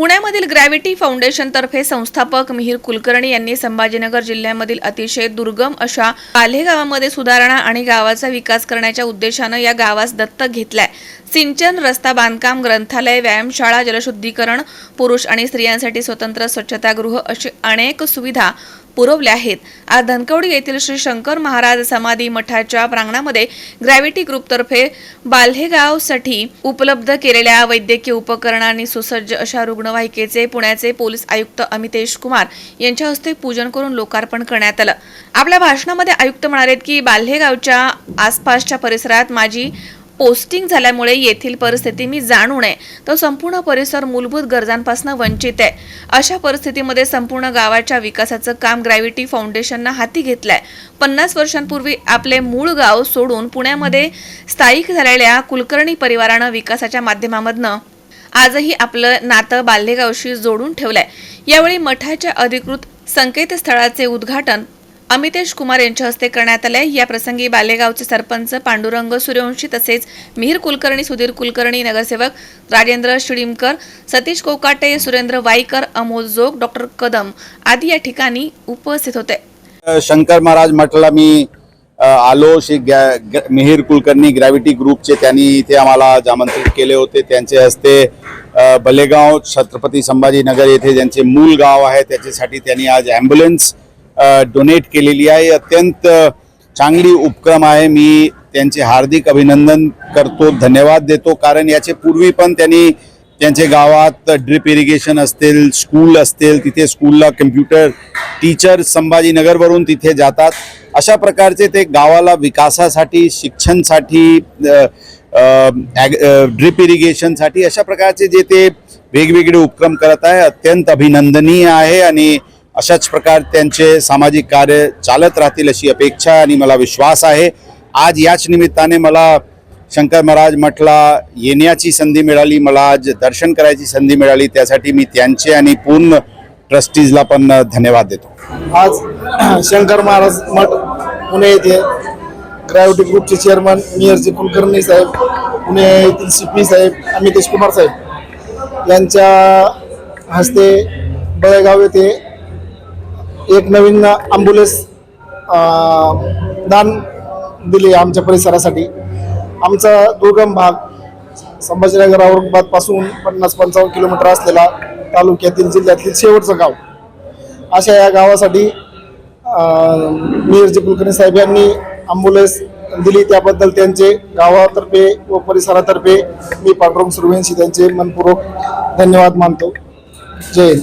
पुण्यामधील ग्रॅव्हिटी फाउंडेशनतर्फे संस्थापक मिहीर कुलकर्णी यांनी संभाजीनगर जिल्ह्यामधील अतिशय दुर्गम अशा पाल्हे गावामध्ये सुधारणा आणि गावाचा विकास करण्याच्या उद्देशानं या गावास दत्तक घेतलाय. सिंचन रस्ता बांधकाम ग्रंथालय व्यायामशाळा जलशुद्धीकरण पुरुष आणि स्त्रियांसाठी स्वतंत्र स्वच्छतागृह अशी अनेक सुविधा पुरवल्या आहेत. आज धनकवडी येथील श्री शंकर महाराज समाधी मठाच्या प्रांगणामध्ये ग्रॅव्हिटी ग्रुपतर्फे बाल्हेगावसाठी उपलब्ध केलेल्या वैद्यकीय उपकरणांनी सुसज्ज अशा रुग्णवाहिकेचे पुण्याचे पोलीस आयुक्त अमितेश कुमार यांच्या हस्ते पूजन करून लोकार्पण करण्यात आलं. आपल्या भाषणामध्ये आयुक्त म्हणालेत की बाल्हेगावच्या आसपासच्या परिसरात माझी पोस्टिंग झाल्यामुळे येथील परिस्थिती मी जाणू नये. तर संपूर्ण परिसर मूलभूत गरजांपासून वंचित आहे. अशा परिस्थितीमध्ये संपूर्ण गावाच्या विकासाचं काम ग्रॅव्हिटी फाउंडेशननं हाती घेतलंय. पन्नास वर्षांपूर्वी आपले मूळ गाव सोडून पुण्यामध्ये स्थायिक झालेल्या कुलकर्णी परिवारानं विकासाच्या माध्यमामधनं आजही आपलं नातं बाल्हेगावशी जोडून ठेवलंय. यावेळी मठाच्या अधिकृत संकेतस्थळाचे उद्घाटन अमितेश कुमार यांच्या हस्ते करण्यात आले या प्रसंगी बालेगावचे सरपंच पांडुरंग सूर्यवंशी तसेच मिहीर कुलकर्णी सुधीर कुलकर्णी नगरसेवक राजेंद्र शिडीमकर सतीश कोकाटे सुरेंद्र वाईकर अमोल जोग डॉक्टर कदम आदी या ठिकाणी उपस्थित होते. शंकर महाराज म्हटलं मी आलो श्री गॅ- मिहीर कुलकर्णी ग्रॅव्हिटी ग्रुपचे. त्यांनी इथे आम्हाला आमंत्रित केले होते. त्यांचे हस्ते भलेगाव छत्रपती संभाजीनगर येथे ज्यांचे मूळ गाव आहे त्याच्यासाठी त्यांनी आज ॲम्ब्युलन्स डोनेट केलेली आहे. अत्यंत चांगली उपक्रम आहे. मी त्यांचे हार्दिक अभिनंदन करतो धन्यवाद देतो. कारण याचे पूर्वी पण त्यांनी त्यांचे गावात ड्रिप इरिगेशन असतील स्कूल असतील तिथे स्कूलला कम्प्युटर टीचर संभाजीनगरवरून तिथे जातात. अशा प्रकारचे ते गावाला विकासासाठी शिक्षणसाठी ड्रिप इरिगेशनसाठी अशा प्रकारचे जे ते वेगवेगळे उपक्रम करत आहे. अत्यंत अभिनंदनीय आहे आणि अशाच प्रकार त्यांचे सामाजिक कार्य चालत राहतील अशी अपेक्षा आणि मला विश्वास आहे. आज याच निमित्ताने मला शंकर महाराज मठला येण्याची संधी मिळाली मला आज दर्शन करायची संधी मिळाली त्यासाठी मी त्यांचे आणि पूर्ण ट्रस्टीजला पण धन्यवाद देतो. आज शंकर महाराज मठ पुणे येथे ग्रॅव्हिटी ग्रुपचे चेअरमन मेयरचे कुलकर्णी साहेब पुणे येथील सिपी साहेब अमितेश कुमार साहेब यांच्या हस्ते बळेगाव येथे एक नवीन ॲम्ब्युलन्स दान दिले आमच्या परिसरासाठी. आमचा दुर्गम भाग संभाजीनगर औरंगाबादपासून पन्नास पंचावन्न किलोमीटर असलेला तालुक्यातील जिल्ह्यातील शेवटचं गाव. अशा या गावासाठी मेयरजी कुलकर्णी साहेब यांनी ॲम्ब्युलन्स दिली त्याबद्दल त्यांचे गावातर्फे व परिसरातर्फे मी पांडुरंग सुरवेंशी त्यांचे मनपूर्वक धन्यवाद मानतो. जय हिंद.